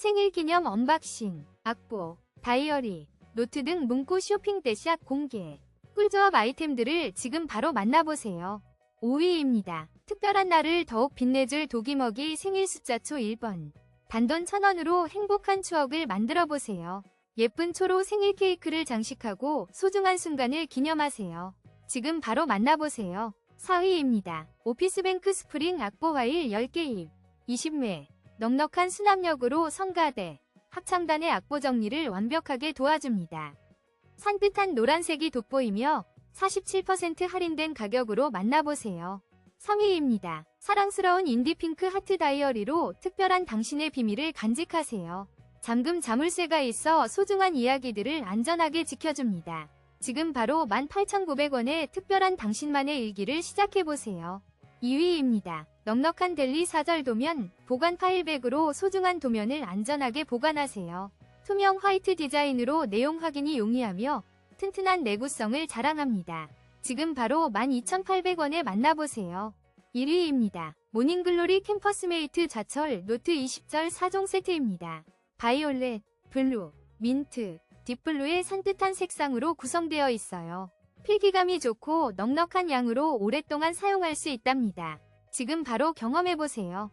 생일 기념 언박싱, 악보, 다이어리, 노트 등 문구 쇼핑 대샷 공개. 꿀조합 아이템들을 지금 바로 만나보세요. 5위입니다. 특별한 날을 더욱 빛내줄 도기먹이 생일 숫자초 1번. 단돈 1000원으로 행복한 추억을 만들어 보세요. 예쁜 초로 생일 케이크를 장식하고 소중한 순간을 기념하세요. 지금 바로 만나보세요. 4위입니다. 오피스뱅크 스프링 악보 와일 10개 입. 20매. 넉넉한 수납력으로 성가대, 합창단의 악보 정리를 완벽하게 도와줍니다. 산뜻한 노란색이 돋보이며 47% 할인된 가격으로 만나보세요. 3위입니다. 사랑스러운 인디핑크 하트 다이어리로 특별한 당신의 비밀을 간직하세요. 잠금 자물쇠가 있어 소중한 이야기들을 안전하게 지켜줍니다. 지금 바로 18,900원의 특별한 당신만의 일기를 시작해보세요. 2위입니다. 넉넉한 델리 사절 도면, 보관 파일백으로 소중한 도면을 안전하게 보관하세요. 투명 화이트 디자인으로 내용 확인이 용이하며 튼튼한 내구성을 자랑합니다. 지금 바로 12,800원에 만나보세요. 1위입니다. 모닝글로리 캠퍼스메이트 좌철 노트 20절 4종 세트입니다. 바이올렛, 블루, 민트, 딥블루의 산뜻한 색상으로 구성되어 있어요. 필기감이 좋고 넉넉한 양으로 오랫동안 사용할 수 있답니다. 지금 바로 경험해보세요.